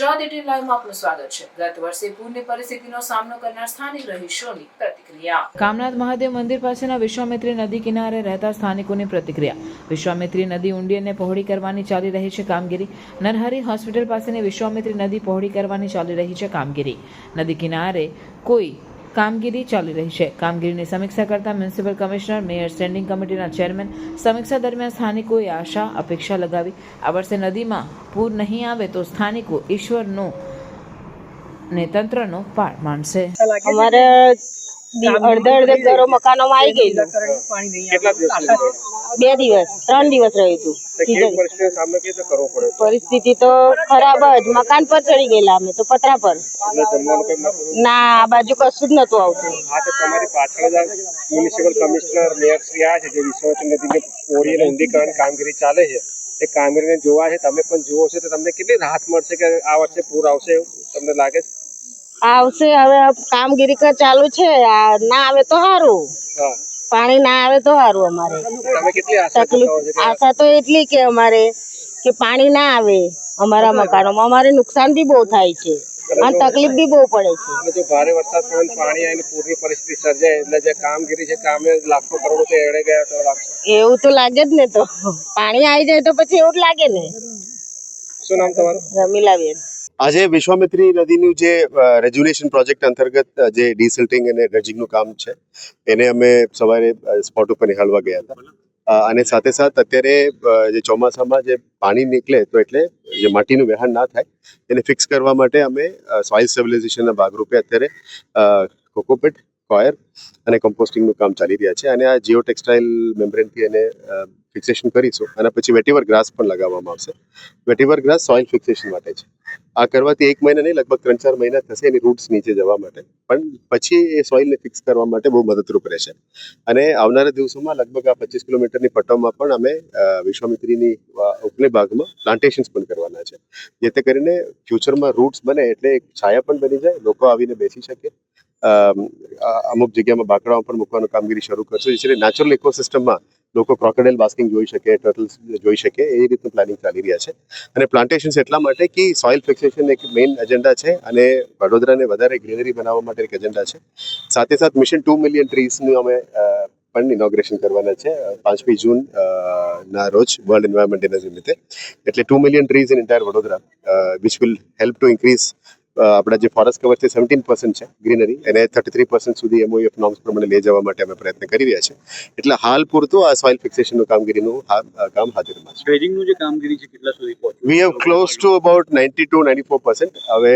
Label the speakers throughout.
Speaker 1: Gujarat eighteen લાઈવમાં આપનું સ્વાગત છે. ગત વર્ષે પૂરની પરિસ્થિતિનો સામનો કરનાર સ્થાનિક રહીશોની પ્રતિક્રિયા. કામનાથ મહાદેવ મંદિર પાસેના વિશ્વામિત્રી નદી કિનારે રહેતા સ્થાનિકોની પ્રતિક્રિયા. વિશ્વામિત્રી નદી ઊંડી અને પહોળી કરવાની ચાલી રહી છે કામગીરી. નરહરી હોસ્પિટલ પાસેની વિશ્વામિત્રી નદી પહોળી કરવાની ચાલી રહી છે કામગીરી. નદી કિનારે કોઈ કામગીરી ચાલી રહી છે. કામગીરીની સમીક્ષા કરતા મ્યુનિસિપલ કમિશનર, મેયર, સ્ટેન્ડિંગ કમિટીના ચેરમેન, સમીક્ષા દરમિયાન સ્થાનિકોએ આશા, અપેક્ષા લગાવી, આ વર્ષે નદીમાં પૂર નહીં આવે તો સ્થાનિકો ઈશ્વરનો ને તંત્રનો પાર માનશે
Speaker 2: અમારે અડધે અડધે ઘરો મકાનોમાં આવી ગયેલું. બે દિવસ ત્રણ દિવસ રહ્યું હતું. પરિસ્થિતિ તો ખરાબ જ. મકાન પર ચડી ગયેલા અમે તો પતરા પર. ના આ બાજુ કશું જ નતું આવતું.
Speaker 3: તમારી પાછળ મ્યુનિસિપલ કમિશનર મેયર શ્રી આ છે જે વિશ્વવચન નદીને ઓરી અને ઊંડીકરણ કામગીરી ચાલે છે. એ કામગીરીને જોવા છે. તમે પણ જુઓ છો તો તમને કેટલી રાહત મળશે કે આ વર્ષે પૂર આવશે એવું તમને લાગે છે?
Speaker 2: આવશે હવે કામગીરી કર ચાલુ છે ના આવે તો સારું પાણી ના આવે તો સારું અમારે. તકલીફ આશા તો એટલી કે અમારે કે પાણી ના આવે અમારા મકાનોમાં. અમારે નુકસાન બી બહુ થાય છે. અને તકલીફ બી બહુ પડે છે.
Speaker 3: જો ભારે વરસાદ પડે પાણી આવીને પૂરની પરિસ્થિતિ સર્જાય એટલે જે કામગીરી છે કામે લાખો કરોડો તો એડે ગયા તો લાગશે.
Speaker 2: એવું તો લાગે જ ને તો. પાણી આવી જાય તો પછી એવું જ લાગે ને.
Speaker 3: શું નામ તમારું?
Speaker 2: રમીલાબેન.
Speaker 4: આજે વિશ્વામિત્રી નદીનું જે રેજ્યુલેશન પ્રોજેક્ટ અંતર્ગત જે ડિસિલ્ટિંગ અને ડ્રેજિંગનું કામ છે, એને અમે સવારે સ્પોટ ઉપર નિહાળવા ગયા હતા. અને સાથે સાથ અત્યારે જે ચોમાસામાં જે પાણી નીકળે, તો એટલે જે માટીનું વહેણ ના થાય, એને ફિક્સ કરવા માટે અમે સોઇલ સ્ટેબિલાઇઝેશનના ભાગરૂપે અત્યારે કોકોપીટ કોયર અને કમ્પોસ્ટિંગનું કામ ચાલી રહ્યા છે. અને આ જીઓ ટેક્સટાઇલ મેમ્બ્રેનથી એને ફિક્સેશન કરીશું. અને પછી વેટીવર ગ્રાસ પણ લગાવવામાં આવશે. વેટીવર ગ્રાસ સોઇલ ફિક્સેશન માટે છે. આ કરવાથી એક મહિના નહીં, લગભગ ત્રણ ચાર મહિના થશે એની રૂટ્સ નીચે જવા માટે. પણ પછી એ સોઇલને ફિક્સ કરવા માટે બહુ મદદરૂપ રહેશે. અને આવનારા દિવસોમાં લગભગ આ પચીસ કિલોમીટરની પટ્ટામાં પણ અમે વિશ્વામિત્રીની ઉપલે ભાગમાં પ્લાન્ટેશન્સ પણ કરવાના છે. જેથી કરીને ફ્યુચરમાં રૂટ્સ બને એટલે એક છાયા પણ બની જાય, લોકો આવીને બેસી શકે. અમુક જગ્યામાં બાકડાઓ પણ મૂકવાનું કામગીરી શરૂ કરશું જેથી નેચરલ ઇકોસિસ્ટમમાં લોકો ક્રોકોડાઇલ બાસ્કિંગ જોઈ શકે ટર્ટલ્સ જોઈ શકે એ રીતનું પ્લાનિંગ ચાલી રહ્યા છે. અને પ્લાન્ટેશન્સ એટલા માટે કે સોઇલ ફિક્સેશન એક મેઇન એજન્ડા છે અને વડોદરાને વધારે ગ્રીનરી બનાવવા માટે એક એજન્ડા છે. સાથે સાથ મિશન ટુ મિલિયન ટ્રીઝનું અમે પણ ઇનોગ્રેશન કરવાના છે પાંચમી જૂન ના રોજ વર્લ્ડ એન્વાયરમેન્ટ ડે નિમિત્તે. એટલે two million trees in entire Vadodara which will help to increase આપણા જે ફોરેસ્ટ કવર છે સેવન્ટીન પર્સન્ટ છે ગ્રીનરી એને થર્ટી થ્રી પર્સન્ટ સુધી એમઓએફ નોર્મ્સ પ્રમાણે લઈ જવા માટે અમે પ્રયત્ન કરી રહ્યા છીએ એટલે હાલ પૂરતું આ સોઇલ ફિક્સેશનનું કામગીરીનું કામ હાજરમાં છે.
Speaker 5: ડ્રેજિંગનું જે કામગીરી છે કેટલા સુધી પહોંચ્યું?
Speaker 4: We have close to about ninety two ninety four percent હવે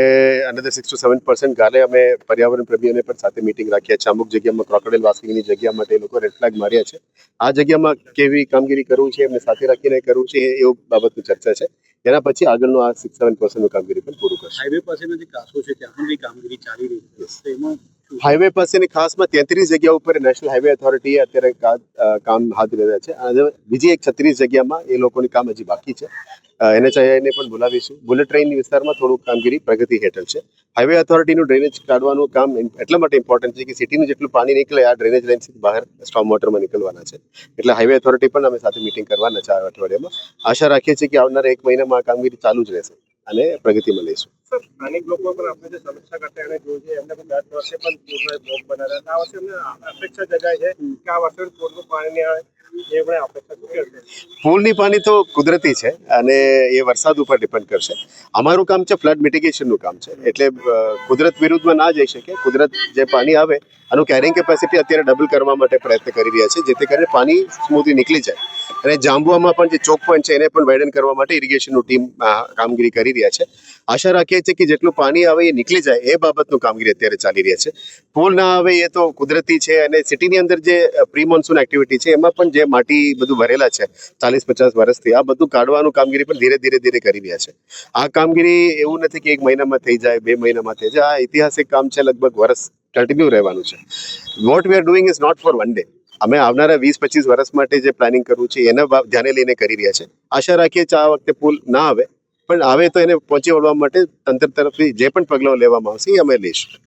Speaker 4: another six to seven percent કાલે અમે પર્યાવરણ પ્રેમીઓને પણ સાથે મિટિંગ રાખ્યા છે અમુક જગ્યામાં ક્રોકોડાઇલ વાસ્કિંગની જગ્યા માટે એ લોકો રેડ ફ્લેગ માર્યા છે. આ જગ્યામાં કેવી કામગીરી કરવું છે એમને સાથે રાખીને કરવું છે એ એવું બાબતની ચર્ચા છે. એના પછી આગળનું આ સિક્સ સેવન પર્સન્ટનું કામગીરી પણ પૂરું કરશે.
Speaker 5: હાઈવે પાસેના જે કાસો છે ત્યાં પણ કામગીરી ચાલી રહી છે? એમાં
Speaker 4: હાઈવે પાસેની ખાસમાં તેત્રીસ જગ્યા ઉપર નેશનલ હાઈવે ઓથોરિટીએ અત્યારે કામ હાથ ધર્યા છે. અને બીજી એક છત્રીસ જગ્યામાં એ લોકોની કામ હજી બાકી છે. એનએચઆઈઆઈને પણ બોલાવીશું. બુલેટ ટ્રેનની વિસ્તારમાં થોડુંક કામગીરી પ્રગતિ હેઠળ છે. હાઈવે ઓથોરિટીનું ડ્રેનેજ કાઢવાનું કામ એટલા માટે ઇમ્પોર્ટન્ટ છે કે સિટીનું જેટલું પાણી નીકળે, આ ડ્રેનેજ લાઇનથી બહાર સ્ટોમ વોટરમાં નીકળવાના છે. એટલે હાઈવે ઓથોરિટી પણ અમે સાથે મિટિંગ કરવાના છે આ અઠવાડિયામાં. આશા રાખીએ છીએ કે આવનારા એક મહિનામાં આ કામગીરી ચાલુ જ રહેશે અને પ્રગતિમાં લઈશું.
Speaker 3: સ્થાનિક લોકો પણ આપણે જે સમીક્ષા કરતા એને જોયું એમને પણ દર વર્ષે પણ પૂરનો ભોગ બનાવ્યા. આ વર્ષે એમને અપેક્ષા જગાય છે કે આ વર્ષે પૂરનું પાણી નહીં આવે, એ પણ
Speaker 4: તો કુદરતી છે અને એ વરસાદ ઉપર ડિપેન્ડ કરશે. અમારું કામ છે ફ્લડ મિટિગેશનનું કામ છે. એટલે કુદરત વિરુદ્ધમાં ના જઈ શકે. કુદરત જે પાણી આવે, આનું કેરિંગ કેપેસિટી અત્યારે ડબલ કરવા માટે પ્રયત્ન કરી રહ્યા છે, જેથી કરીને પાણી સ્મૂથલી નીકળી જાય. અને જાંબુઆમાં પણ જે ચોક પોઈન્ટ છે એને પણ વાઇડન કરવા માટે ઇરિગેશનનું ટીમ કામગીરી કરી રહ્યા છે. આશા રાખીએ છીએ કે જેટલું પાણી આવે એ નીકળી જાય એ બાબતનું કામગીરી અત્યારે ચાલી રહી છે. પુલ ના આવે એ તો કુદરતી છે અને સિટીની અંદર જે પ્રી મોન્સૂન એક્ટિવિટી છે એમાં પણ જે માટી બધું ભરેલા છે, ચાલીસ પચાસ વર્ષથી, આ બધું કાઢવાનું કામગીરી પણ ધીરે ધીરે ધીરે કરી રહ્યા છે. આ કામગીરી એવું નથી કે એક મહિનામાં થઈ જાય, બે મહિનામાં થઈ જાય, આ ઐતિહાસિક કામ છે, લગભગ વર્ષ કન્ટિન્યુ રહેવાનું છે. What we are doing is not for one day અમે આવનારા વીસ પચીસ વર્ષ માટે જે પ્લાનિંગ કરવું છે, એના ધ્યાને લઈને કરી રહ્યા છે. આશા રાખીએ છીએ આ વખતે પુલ ના આવે, પણ આવે તો એને પહોંચી વળવા માટે તંત્ર તરફથી જે પણ પગલાં લેવામાં આવશે, એ અમે લઈશું.